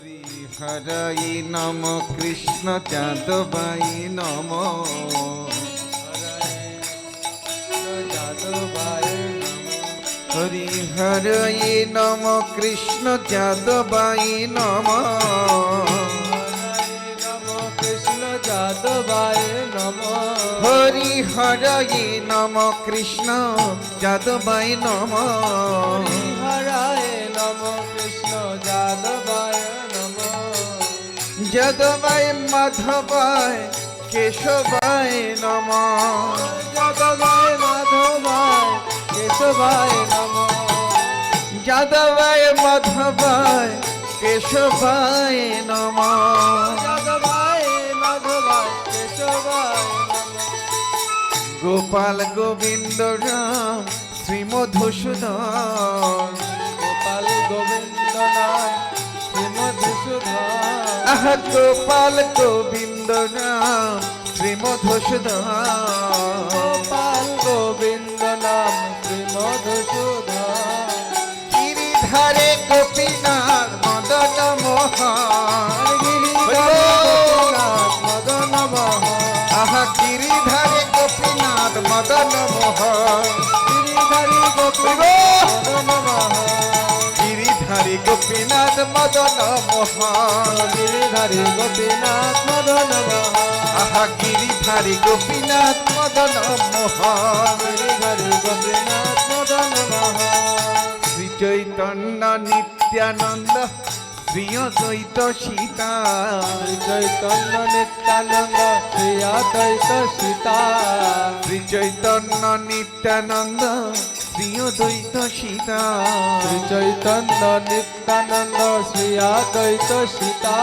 হরি হরাই নম, কৃষ্ণ যাদবাই নম। হরি হরাই নম, কৃষ্ণ যাদবাই নম। কৃষ্ণ হরি হরাই নম, কৃষ্ণ যাদবাই নম। হরায় নম, কৃষ্ণ যাদবায় নম যাদবাই মাধবাই, কেশবাই নম। যাদবায় মাধবায় কেশবায় নম। যাদবাই মাধবাই, কেশবাই নম। গোপাল গোবিন্দ রাম, শ্রীমধুসূদন। গোপাল গোবিন্দ শ্রীমধুসূদন আহ গোপাল গোবিন্দ রাম শ্রীমধুসূদন। গোপাল গোবিন্দ নাম শ্রীমধুসূদন। গিরিধারে গোপীনাথ মদন মোহন। গিরিধারী মদন মোহন। আহা গিরিধারে গোপীনাথ মদন মোহন। গিরিধারী গোপীনাথ মদন গিরিধারী গোপীনাথ মদন গিরিধারী গোপীনাথ মদন আহা গিরিধারী গোপীনাথ মদন মোহন গিরিধারী গোপীনাথ মদন শ্রী চৈতন্য নিত্যানন্দ শ্রী অদ্বৈত সীতা শ্রী চৈতন্য নিত্যানন্দ শ্রী অদ্বৈত সীতা শ্রী চৈতন্য নিত্যানন্দ শ্রী অদ্বৈত সীতা। শ্রী চৈতন্য নিত্যানন্দ শ্রী অদ্বৈত সীতা।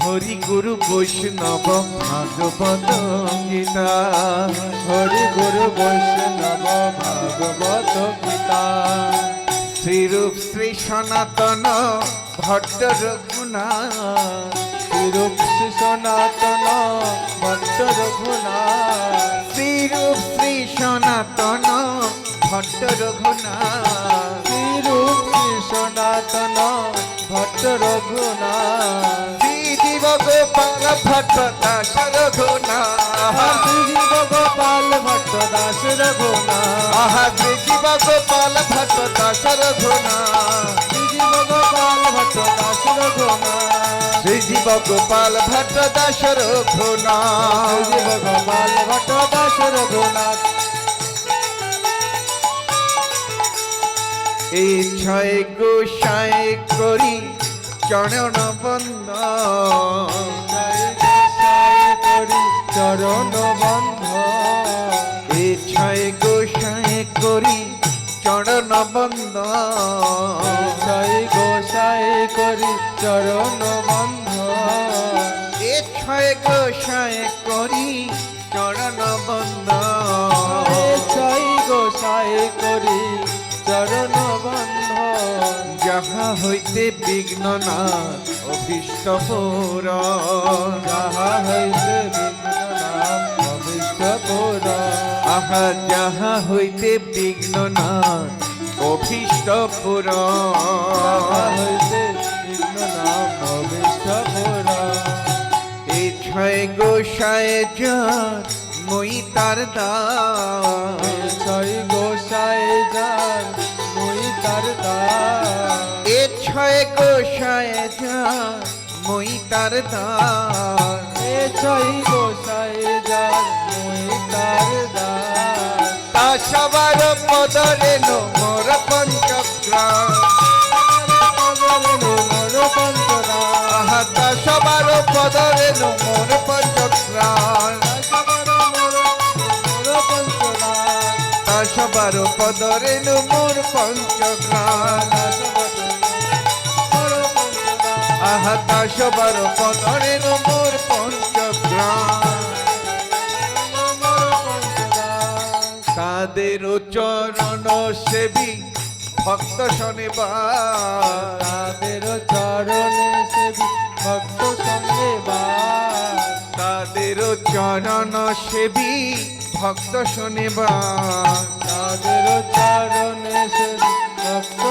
হরি গুরু বৈষ্ণব ভাগবত গীতা। হরি গুরু বৈষ্ণব ভাগবত গীতা। শ্রীরূপ শ্রী সনাতন ভট্ট রঘুনাথ। শ্রীরূপ শ্রী সনাতন ভট্ট রঘুনাথ। শ্রীরূপ শ্রী সনাতন ভট্ট রঘুনাথ। শ্রী সনাতন ভট্ট রঘুনাথ। শ্রী জীব গোপাল ভট্ট দাস রঘুনাথ। শ্রীজীব গোপাল ভট্ট দাস রঘুনাথ। আহা শ্রী জীব গোপাল ভট্ট দাস রঘুনাথ। শ্রীজীব গোপাল ভট্ট দাস রঘুনাথ। শ্রী জীব গোপাল ভট্ট দাস রঘুনাথ। শ্রীজীব গোপাল ভট্ট দাস রঘুনাথ। এই ছয় গোসাই করি চরণ গোসাই করি চরণ বন্ধ। এই ছয় গোসাই করি চরণ বন্দ জয় গোসাই করি চরণ বন্ধ। এ ছয় গোসাই করি হইতে বিঘ্ন না অভীষ্ট পুর যাহা হইতে বিঘ্ন নাম অভিষ্ট পুর আহা, যাহা হইতে বিঘ্ন না অভীষ্ট পুর হইতে ছয় গোসায় যার মই তার দান ছয় গোসাই যার মুই তার এ ছয় গোসায় যার মই তার দান এ ছয় গোসাই যার মুই তার দাস তা সবার পদরে নো মোর পঞ্চগ্রাম। তা সবার পদরে নো মোর পঞ্চগ্রাম। সবার পদরে নো মোর পঞ্চগ্রাম। পঞ্চদা আহা তা সবার পদরে মোর পঞ্চগ্রাম। তাদের চরণ সেবী ভক্ত শনিবার। তাদের চরণে সেবি ভক্ত বাস তাদের চরণ সেবী ভক্ত শনিবার। তাদের চরণে সেবি ভক্ত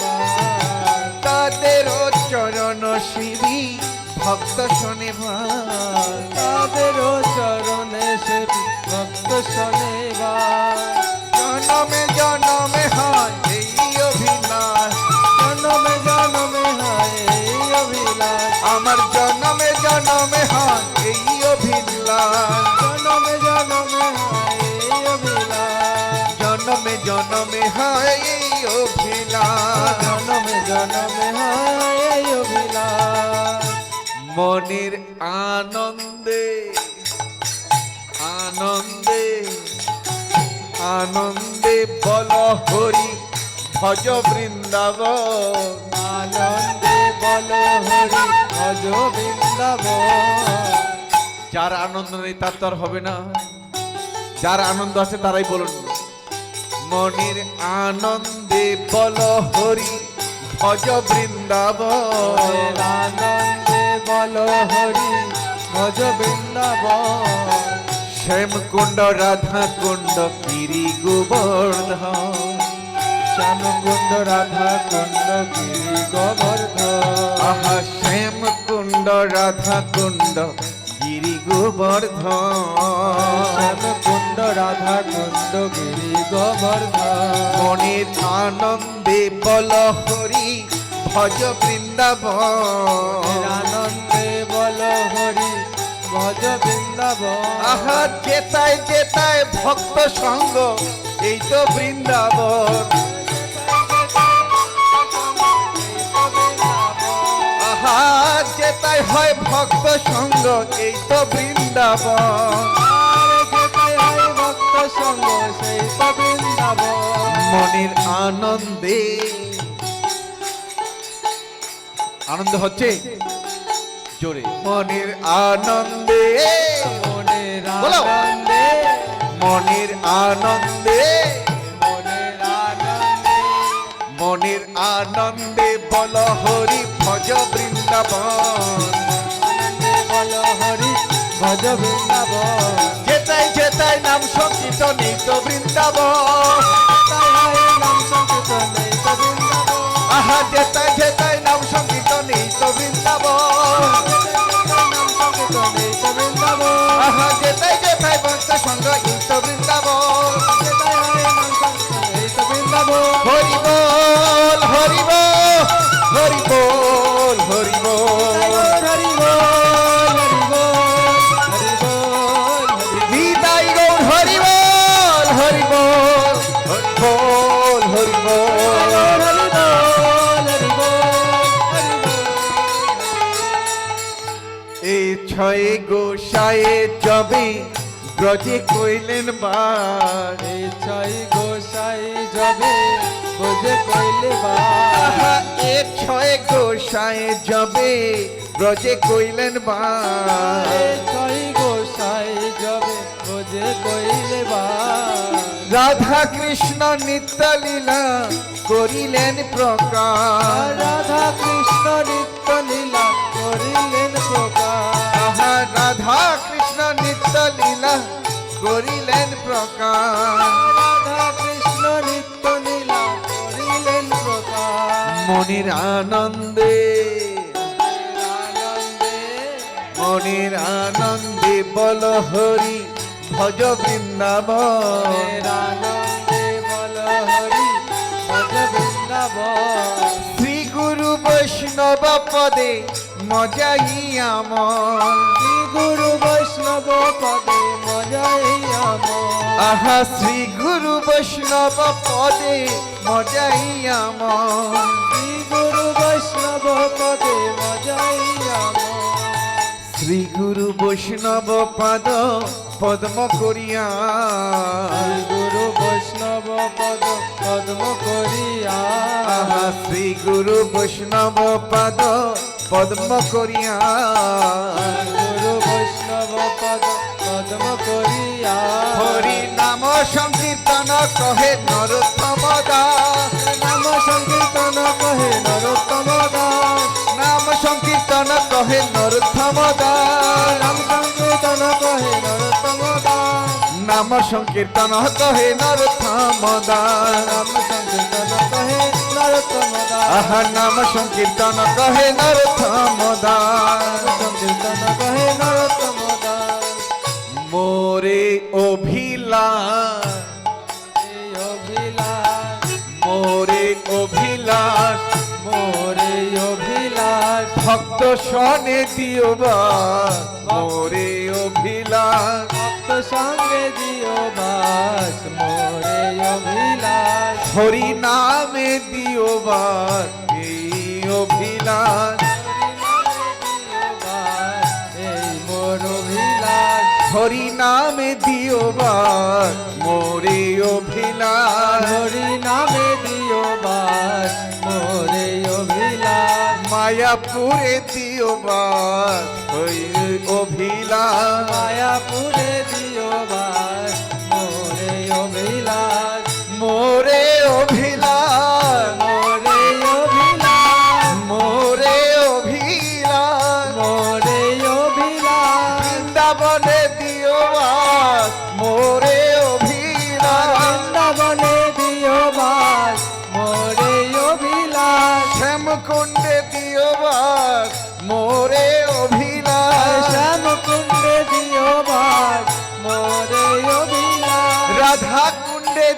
বাস তাদের চরণ শিবি, ভক্ত শোনে তাদের চরণে সে ভক্ত শনিবার জনমে জনমে হয় এই অভিলাষ, জনমে জনমে হয় এই অভিলাষ। আমার জনমে জনমে হয় এই অভিলাষ, জনমে জনমে হয় এই অভিলাষ। জনমে জনমে হয় এই অভিলাষ। মনের আনন্দে আনন্দে আনন্দে বল হরি ভজ বৃন্দাবন। আনন্দে বল হরি ভজ বৃন্দাব যার আনন্দ নেই তার তো আর হবে না। যার আনন্দ আছে তারাই বলুন। মনের আনন্দে বল হরি ভজ বৃন্দাব আনন্দে বল হরি, ভজ বৃন্দাবন। শ্যাম কুণ্ড, রাধা কুণ্ড, গিরি গোবর্ধন। শ্যাম কুণ্ড, রাধা কুণ্ড, গিরি গোবর্ধন। আহা, শ্যাম কুণ্ড, রাধা কুণ্ড, গিরি গোবর্ধন। শ্যাম কুণ্ড, রাধা কুণ্ড, গিরি গোবর্ধন। মনের আনন্দে বল হরি, ভজ বল হরি ভজ বৃন্দাবন। আহা যেতায় যেতায় ভক্ত সঙ্গ এই তো বৃন্দাবন। আহা যেতায় হয় ভক্ত সঙ্গ এই তো বৃন্দাবন। আরে যেতাই ভক্ত সঙ্গ সেই তো বৃন্দাবন। মনের আনন্দে। আনন্দ হচ্ছে? জোরে। মনের আনন্দে মনের। আনন্দে মনের আনন্দে মনের আনন্দে মনের আনন্দে বল হরি ভজ বৃন্দাবন। বল হরি ভজ বৃন্দাবন। যেতাই যেতাই নাম সংকীর্তনে তো বৃন্দাবন তাই নাম সংকীর্তনে তো বৃন্দাবন। আহা যেতাই যেতাই নাম সংকীর্তনে ভক্ত সঙ্গ তো বৃন্দাবন হয় হরি বল হরি বল হরি বল হরি বল হরি বল হরি বল বিদায় গৌর হরি বল হরি বল হরি বল হরি বল এই ছয়ে গোসায়ে জবে ব্রজে কইলেন বার আহা, এ ছয়ে গোসায়ে জবে। ব্রজে কইলেন বার রাধা কৃষ্ণ নিত্য লীলা করিলেন প্রকার রাধা কৃষ্ণ নিত্য লীলা রাধা কৃষ্ণ নিত্য লীলা করিলেন প্রকার রাধা কৃষ্ণ নিত্য লীলা করিলেন প্রকাশ। মনির আনন্দে মনির আনন্দে বল হরি ভজ বৃন্দাবন। মনের আনন্দে বল হরি ভজ বৃন্দাবন। শ্রী গুরু বৈষ্ণব পদে মজাই আমার গুরু বৈষ্ণব পদে মজাই আমার আহা শ্রী গুরু বৈষ্ণব পদে মজাই আমার শ্রী গুরু বৈষ্ণব পদে মজাই আমার শ্রী গুরু বৈষ্ণব পদ পদ্ম করিয়া। গুরু বৈষ্ণব পদ পদ্ম করিয়া। শ্রী গুরু বৈষ্ণব পদ পদ্ম করিয়া। পদ পদ্ম করিয়া। হরি নাম সংকীর্তন কহে নরোত্তম নাম সংকীর্তন কহে নরোত্তম নাম সংকীর্তন কহে নরোত্তম নাম সংকীর্তন কহে নরোত্তম নাম সংকীর্তন কহে নরোত্তম নাম সংকীর্তন কহে নরোত্তম আহা নাম সংকীর্তন কহে নরোত্তম সনে দিও বাস মোরে অভিলাষ। ভক্ত সঙ্গে দিও বাস মোরে অভিলাষ। হরি নামে দিও বাস এই অভিলাষ। হরি নামে দিও বাস মোরে অভিলাষ। হরি মায়াপুরে দিও বা অভিলা মায়াপুরে দিও বা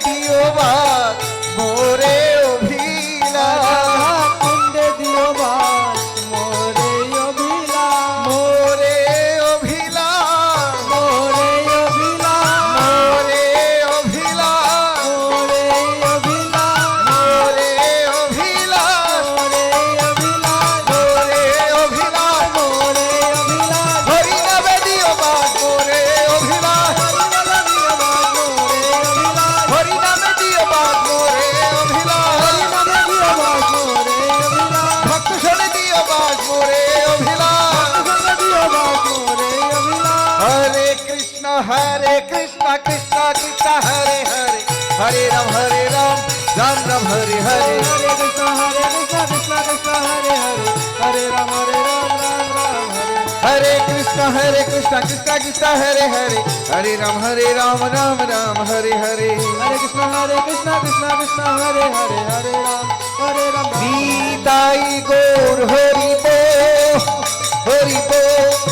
দিও বাদ हरे राम हरे राम राम राम हरे हरे। हरे कृष्ण हरे कृष्ण कृष्ण कृष्ण हरे हरे। हरे राम हरे राम राम राम हरे कृष्ण हरे कृष्ण कृष्ण कृष्ण हरे हरे। हरे राम हरे राम राम राम हरे हरे। हरे कृष्ण हरे कृष्ण कृष्ण कृष्ण हरे हरे हरे राम हरे राम गीताई गोर हरि बो हरि बो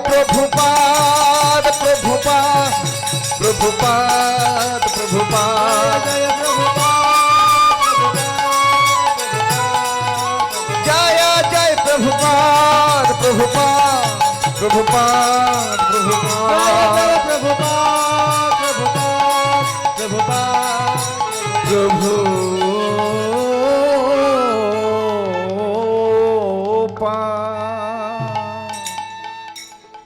প্রভুপাদ প্রভুপাদ প্রভুপাদ প্রভুপাদ জয় জয় প্রভুপাদ প্রভুপাদ প্রভুপাদ প্রভুপাদ